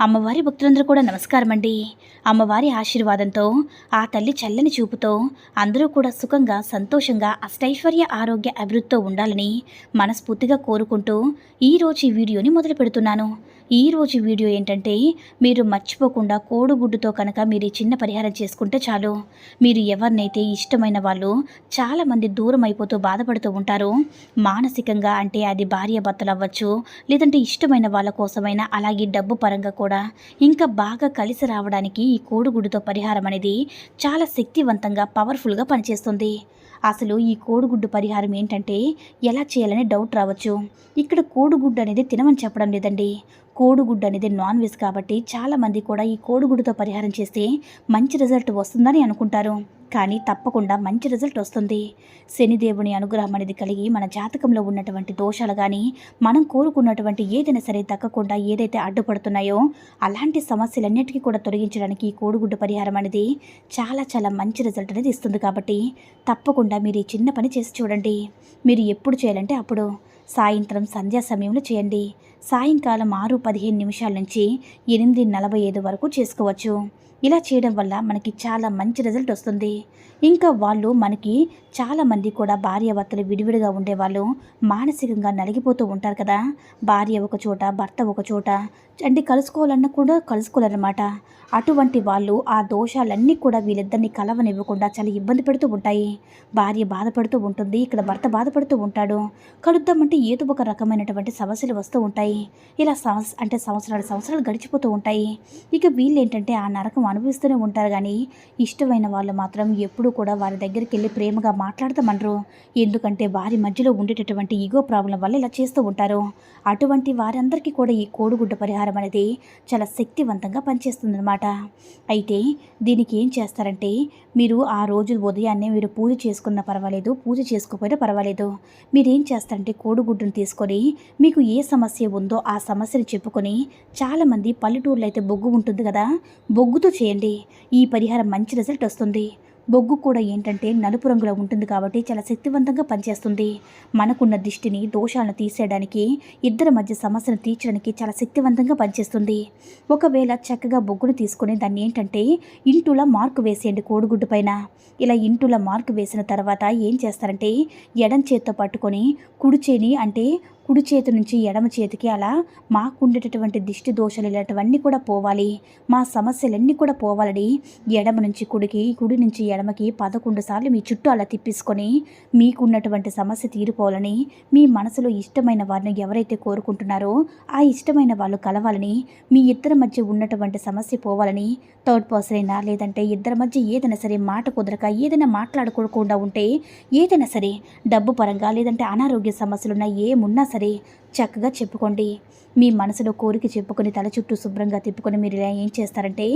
అమ్మవారి భక్తులందరూ కూడా నమస్కారం అండి అమ్మవారి ఆశీర్వాదంతో ఆ తల్లి చల్లని చూపుతో అందరూ కూడా సుఖంగా సంతోషంగా అష్టైశ్వర్య ఆరోగ్య అభివృద్ధితో ఉండాలని మనస్ఫూర్తిగా కోరుకుంటూ ఈరోజు ఈ వీడియోని మొదలు పెడుతున్నాను. ఈరోజు వీడియో ఏంటంటే మీరు మర్చిపోకుండా కోడిగుడ్డుతో కనుక మీరు చిన్న పరిహారం చేసుకుంటే చాలు. మీరు ఎవరినైతే ఇష్టమైన వాళ్ళు చాలామంది దూరం అయిపోతూ బాధపడుతూ ఉంటారో మానసికంగా అంటే అది భార్య భర్తలు అవ్వచ్చు లేదంటే ఇష్టమైన వాళ్ళ కోసమైనా అలాగే డబ్బు పరంగా కూడా ఇంకా బాగా కలిసి రావడానికి ఈ కోడిగుడ్డుతో పరిహారం అనేది చాలా శక్తివంతంగా పవర్ఫుల్గా పనిచేస్తుంది. అసలు ఈ కోడిగుడ్డు పరిహారం ఏంటంటే ఎలా చేయాలని డౌట్ రావచ్చు. ఇక్కడ కోడిగుడ్డు అనేది తినమని చెప్పడం లేదండి. కోడిగుడ్డు అనేది నాన్ వెజ్ కాబట్టి చాలామంది కూడా ఈ కోడిగుడ్డుతో పరిహారం చేస్తే మంచి రిజల్ట్ వస్తుందని అనుకుంటారు. కానీ తప్పకుండా మంచి రిజల్ట్ వస్తుంది. శనిదేవుని అనుగ్రహం అనేది కలిగి మన జాతకంలో ఉన్నటువంటి దోషాలు కానీ మనం కోరుకున్నటువంటి ఏదైనా సరే దక్కకుండా ఏదైతే అడ్డుపడుతున్నాయో అలాంటి సమస్యలన్నిటికీ కూడా తొలగించడానికి ఈ కోడిగుడ్డు పరిహారం అనేది చాలా చాలా మంచి రిజల్ట్ అనేది ఇస్తుంది కాబట్టి తప్పకుండా మీరు ఈ చిన్న పని చేసి చూడండి. మీరు ఎప్పుడు చేయాలంటే అప్పుడు సాయంత్రం సంధ్యా సమయంలో చేయండి. సాయంకాలం ఆరు పదిహేను నిమిషాల నుంచి ఎనిమిది నలభై ఐదు వరకు చేసుకోవచ్చు. ఇలా చేయడం వల్ల మనకి చాలా మంచి రిజల్ట్ వస్తుంది. ఇంకా వాళ్ళు మనకి చాలామంది కూడా భార్యాభర్తలు విడివిడిగా ఉండేవాళ్ళు. మానసికంగా నలిగిపోతూ ఉంటారు కదా. భార్య ఒక చోట భర్త ఒక చోట. అంటే కలుసుకోవాలన్నా కూడా కలుసుకోలేరన్నమాట. అటువంటి వాళ్ళు ఆ దోషాలన్నీ కూడా వీళ్ళిద్దరిని కలవనివ్వకుండా చాలా ఇబ్బంది పెడుతూ ఉంటాయి. భార్య బాధపడుతూ ఉంటుంది. ఇక్కడ భర్త బాధపడుతూ ఉంటాడు. కలుద్దామంటే ఏదో ఒక రకమైనటువంటి సమస్యలు వస్తూ ఉంటాయి. ఇలా సంవత్స అంటే సంవత్సరాలు సంవత్సరాలు గడిచిపోతూ ఉంటాయి. ఇక వీళ్ళు ఏంటంటే ఆ నరకం అనుభవిస్తూనే ఉంటారు. కానీ ఇష్టమైన వాళ్ళు మాత్రం ఎప్పుడూ కూడా వారి దగ్గరికి వెళ్ళి ప్రేమగా మాట్లాడతామనరు ఎందుకంటే వారి మధ్యలో ఉండేటటువంటి ఈగో ప్రాబ్లం వల్ల ఇలా చేస్తూ ఉంటారు. అటువంటి వారందరికీ కూడా ఈ కోడిగుడ్డ పరిహారం అనేది చాలా శక్తివంతంగా పనిచేస్తుందన్నమాట. అయితే దీనికి ఏం చేస్తారంటే మీరు ఆ రోజు ఉదయాన్నే మీరు పూజ చేసుకున్నా పర్వాలేదు పూజ చేసుకోకపోయినా పర్వాలేదు. మీరు ఏం చేస్తారంటే కోడిగుడ్డును తీసుకొని మీకు ఏ సమస్య ఉందో ఆ సమస్యను చెప్పుకొని చాలామంది పల్లెటూరులో అయితే బొగ్గు ఉంటుంది కదా బొగ్గుతో చేయండి. ఈ పరిహారం మంచి రిజల్ట్ వస్తుంది. బొగ్గు కూడా ఏంటంటే నలుపు రంగులో ఉంటుంది కాబట్టి చాలా శక్తివంతంగా పనిచేస్తుంది. మనకున్న దిష్టిని దోషాలను తీసేయడానికి ఇద్దరి మధ్య సమస్యను తీర్చడానికి చాలా శక్తివంతంగా పనిచేస్తుంది. ఒకవేళ చక్కగా బొగ్గును తీసుకొని దాన్ని ఏంటంటే ఇంటులా మార్కు వేసేయండి కోడిగుడ్డు పైన. ఇలా ఇంటులా మార్కు వేసిన తర్వాత ఏం చేస్తారంటే ఎడం చేత్తో పట్టుకొని కుడి చేని అంటే కుడి చేతి నుంచి ఎడమ చేతికి అలా మాకు ఉండేటటువంటి దిష్టి దోషాలు ఇలాంటివన్నీ కూడా పోవాలి. మా సమస్యలన్నీ కూడా పోవాలని ఎడమ నుంచి కుడికి కుడి నుంచి ఎడమకి పదకొండు సార్లు మీ చుట్టూ అలా తిప్పించుకొని మీకున్నటువంటి సమస్య తీరిపోవాలని మీ మనసులో ఇష్టమైన వారిని ఎవరైతే కోరుకుంటున్నారో ఆ ఇష్టమైన వాళ్ళు కలవాలని మీ ఇద్దరి మధ్య ఉన్నటువంటి సమస్య పోవాలని థర్డ్ పర్సన్ అయినా లేదంటే ఇద్దరి మధ్య ఏదైనా సరే మాట కుదరక ఏదైనా మాట్లాడుకోకుండా ఉంటే ఏదైనా సరే డబ్బు పరంగా లేదంటే అనారోగ్య సమస్యలున్నా ఏమున్నా సరే చక్కగా చెప్పుకోండి. మీ మనసులో కోరిక చెప్పుకొని తల చుట్టూ శుభ్రంగా తిప్పుకొని మీరు ఇలా ఏం చేస్తారంటే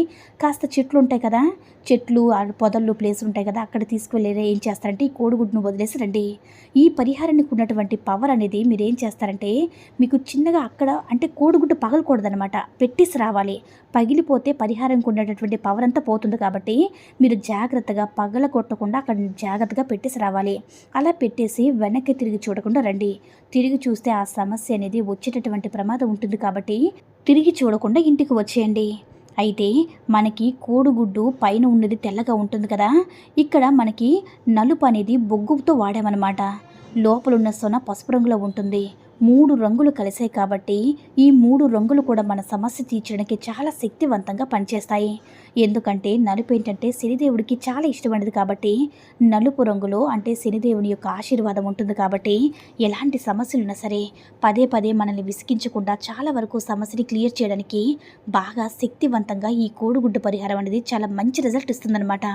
కాస్త చెట్లు ఉంటాయి కదా చెట్లు ఆ పొదల్లో ప్లేస్ ఉంటాయి కదా అక్కడ తీసుకువెళ్ళి ఏం చేస్తారంటే ఈ కోడిగుడ్డును వదిలేసి రండి. ఈ పరిహారానికి ఉన్నటువంటి పవర్ అనేది మీరు ఏం చేస్తారంటే మీకు చిన్నగా అక్కడ అంటే కోడిగుడ్డు పగలకూడదనమాట పెట్టేసి రావాలి. పగిలిపోతే పరిహారంకి ఉన్నటువంటి పవర్ అంతా పోతుంది కాబట్టి మీరు జాగ్రత్తగా పగల కొట్టకుండా అక్కడ జాగ్రత్తగా పెట్టేసి రావాలి. అలా పెట్టేసి వెనక్కి తిరిగి చూడకుండా రండి. తిరిగి చూస్తే ఆ సమస్య అనేది వచ్చేటటువంటి ప్రమాదం ఉంటుంది కాబట్టి తిరిగి చూడకుండా ఇంటికి వచ్చేయండి. అయితే మనకి కోడిగుడ్డు పైన ఉన్నది తెల్లగా ఉంటుంది కదా ఇక్కడ మనకి నలుపు అనేది బొగ్గుతో వాడామన్నమాట. లోపలున్న సొన పసుపు రంగులో ఉంటుంది. మూడు రంగులు కలిసాయి కాబట్టి ఈ మూడు రంగులు కూడా మన సమస్య తీర్చడానికి చాలా శక్తివంతంగా పనిచేస్తాయి. ఎందుకంటే నలుపు ఏంటంటే శనిదేవుడికి చాలా ఇష్టమైనది కాబట్టి నలుపు రంగులో అంటే శనిదేవుని యొక్క ఆశీర్వాదం ఉంటుంది కాబట్టి ఎలాంటి సమస్యలు ఉన్నా సరే పదే పదే మనల్ని విసిగించకుండా చాలా వరకు సమస్యని క్లియర్ చేయడానికి బాగా శక్తివంతంగా ఈ కోడిగుడ్డు పరిహారం అనేది చాలా మంచి రిజల్ట్ ఇస్తుందన్నమాట.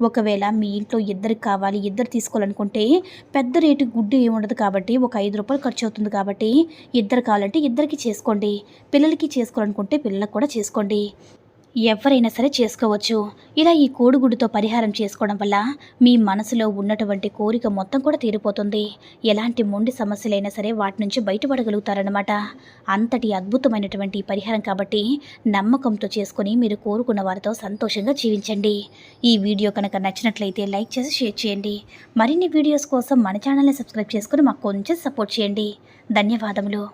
ఒకవేళ మీ ఇంట్లో ఇద్దరికి కావాలి ఇద్దరు తీసుకోవాలనుకుంటే పెద్ద రేటు గుడ్డు ఏముండదు కాబట్టి ఒక ఐదు రూపాయలు ఖర్చు అవుతుంది కాబట్టి కాబట్టి ఇద్దరు కావాలంటే ఇద్దరికి చేసుకోండి. పిల్లలకి చేసుకోవాలనుకుంటే పిల్లలకు కూడా చేసుకోండి. ఎవరైనా సరే చేసుకోవచ్చు. ఇలా ఈ కోడిగుడ్డుతో పరిహారం చేసుకోవడం వల్ల మీ మనసులో ఉన్నటువంటి కోరిక మొత్తం కూడా తీరిపోతుంది. ఎలాంటి మొండి సమస్యలైనా సరే వాటి నుంచి బయటపడగలుగుతారనమాట అంతటి అద్భుతమైనటువంటి పరిహారం కాబట్టి నమ్మకంతో చేసుకొని మీరు కోరుకున్న వారితో సంతోషంగా జీవించండి. ఈ వీడియో కనుక నచ్చినట్లయితే లైక్ చేసి షేర్ చేయండి. మరిన్ని వీడియోస్ కోసం మన ఛానల్ని సబ్స్క్రైబ్ చేసుకుని మాకు కొంచెం సపోర్ట్ చేయండి. ధన్యవాదములు.